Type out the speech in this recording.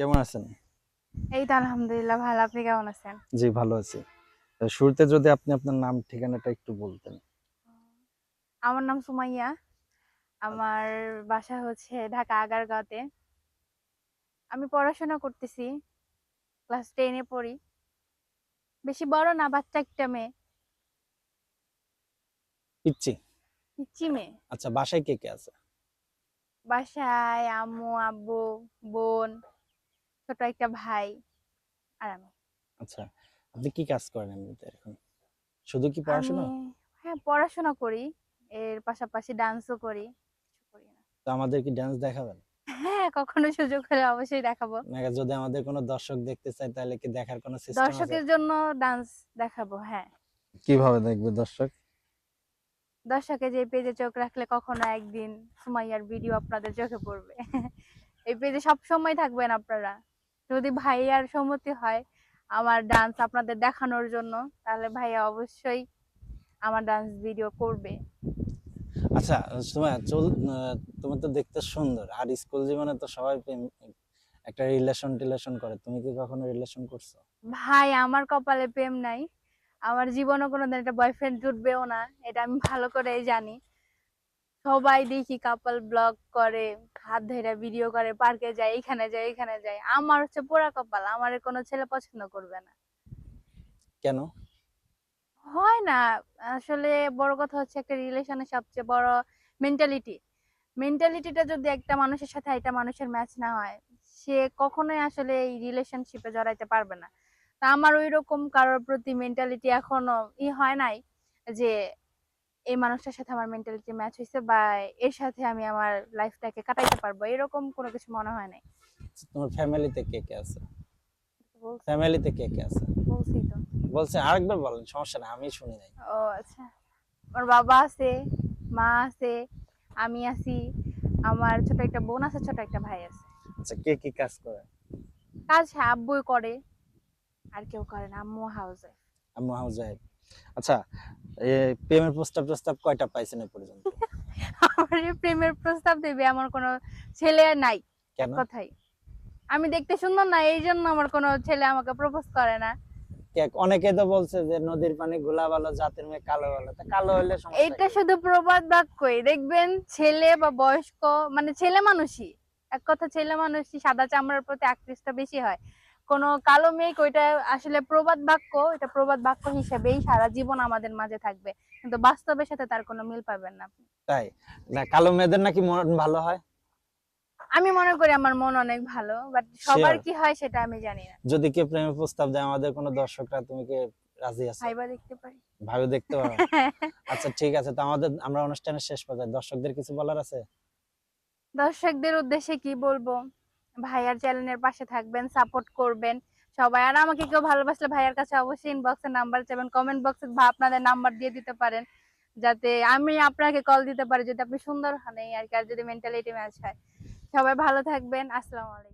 কেমন আছেন? এই তো আলহামদুলিল্লাহ ভালো। আপনি কেমন আছেন? জি ভালো আছি। শুরুতে যদি আপনি আপনার নাম ঠিকানাটা একটু বলতেন। আমার নাম সুমাইয়া। আমার বাসা হচ্ছে ঢাকা আগারগাঁওতে। আমি পড়াশোনা করতেছি ক্লাস টেনে পড়ি। বেশি বড় না বাচ্চা একটা মেয়ে। পিচ্ছি পিচ্চি মেয়ে। আচ্ছা বাসায় কে কে আছে? বাসায় আম্মু আব্বু বোন। ছোট একটা ভাই আর আমি। আচ্ছা আপনি কি কাজ করেন এমনিতে এখন? শুধু কি পড়াশোনা? হ্যাঁ পড়াশোনা করি এর পাশাপাশি ডান্সও করি কিছু করি না। তো আমাদের কি ডান্স দেখাবেন? হ্যাঁ কখনো সুযোগ হলে অবশ্যই দেখাবো। নাকি যদি আমাদের কোনো দর্শক দেখতে চায় তাহলে কি দেখার কোনো সিস্টেম আছে? দর্শকের জন্য ডান্স দেখাবো হ্যাঁ। কীভাবে দেখবে দর্শক? দর্শকে যে পেজে চোখ রাখলে কখনো একদিন সুমাইয়ার ভিডিও আপনাদের চোখে পড়বে। এই পেজে সব সময় থাকবেন আপনারা। যদি ভাইয়ার সম্মতি হয় আমার ডান্স আপনাদের দেখানোর জন্য তাহলে ভাইয়া অবশ্যই আমার ডান্স ভিডিও করবে। আচ্ছা তোমার চল তুমি তো দেখতে সুন্দর। আর স্কুল জীবনে তো সবাই একটা রিলেশন টিলেশন করে। তুমি কি কখনো রিলেশন করছ? ভাই আমার কপালে প্রেম নাই। আমার জীবনে কোনোদিন একটা বয়ফ্রেন্ড জুটবেও না এটা আমি ভালো করেই জানি। সবাই দেখি কাপল ব্লগ করে হাত ধরে ভিডিও করে পার্কে যায় এখানে যায় এখানে যায়। আমার হচ্ছে পোড়া কপাল আমার কোনো ছেলে পছন্দ করবে না। কেন? হয় না আসলে বড় কথা হচ্ছে একটা রিলেশনের সবচেয়ে বড় মেন্টালিটি মেন্টালিটিটা যদি একটা মানুষের সাথে একটা মানুষের ম্যাচ না হয় সে কখনোই আসলে এই রিলেশনশিপে জড়াইতে পারবে না। তা আমার ওই রকম কারোর প্রতি মেন্টালিটি এখনও ই হয় নাই যে এই মানুষটার সাথে আমার মেন্টালিটি ম্যাচ হয়েছে বা এর সাথে আমি আমার লাইফটাকে কাটাইতে পারব এরকম কোনো কিছু মনে হয় নাই। তোমার ফ্যামিলিতে কে কে আছে? ফ্যামিলিতে কে কে আছে? বলছি তো। বলছে আরেকবার বলেন সমস্যা নাই আমি শুনি নাই। ও আচ্ছা। আমার বাবা আছে মা আছে আমি আছি আমার ছোট একটা বোন আছে ছোট একটা ভাই আছে। আচ্ছা কে কি কাজ করে? কাজ হ্যাঁ আব্বুই করে আর কেউ করে না আম্মু হাউসে আম্মু হাউস জাহেদ আচ্ছা প্রেমের প্রস্তাব প্রস্তাব কয়টা পাইছেন এ পর্যন্ত? আমার প্রেমের প্রস্তাব দেবে আমার কোনো ছেলে নাই কেন? কথাই। আমি দেখতে সুন্দর না এই জন্য আমার কোনো ছেলে আমাকে প্রপোজ করে না। অনেকে তো বলছে যে নদীর পানি গোলা ভালো জাতের মেয়ে কালো ভালো তা কালো হলে এটা শুধু প্রবাদ বাক্যই দেখবেন ছেলে বা বয়স্ক মানে ছেলে মানুষই এক কথা ছেলে মানুষই সাদা চামড়ার প্রতি আকৃষ্ট বেশি হয়। কোনো কালো মেঘ ওইটা আসলে প্রবাদ বাক্য এটা প্রবাদ বাক্য হিসেবেই সারা জীবন আমাদের মাঝে থাকবে। কিন্তু বাস্তবের সাথে তার কোনো মিল পাবেন না আপনি। তাই? না কালো মেয়েদের নাকি মন ভালো হয়? আমি মনে করি আমার মন অনেক ভালো বাট সবার Sure. কি হয় সেটা আমি জানি না। যদি কেউ প্রেমের প্রস্তাব দেয় আমাদের কোনো দর্শকরা তুমি কি রাজি আছো? ভাইবা দেখতে পারি। ভাবে দেখতে পারো আচ্ছা ঠিক আছে তো আমাদের আমরা অনুষ্ঠানের শেষ পর্যায়ে দর্শকদের কিছু বলার আছে? দর্শকদের উদ্দেশ্যে কি বলব? ভাইয়ার চ্যানেলের পাশে থাকবেন সাপোর্ট করবেন সবাই। আর আমাকে কেউ ভালোবাসলে ভাইয়ার কাছে অবশ্যই ইনবক্সে নাম্বার চাইবেন কমেন্ট বক্সে আপনাদের নাম্বার দিয়ে দিতে পারেন। যাতে আমি আপনাকে কল দিতে পারি, যদি আপনি সুন্দর হন এই আর কি, আর যদি মেন্টালিটি ম্যাচ হয়। সবাই ভালো থাকবেন, আসসালামু আলাইকুম।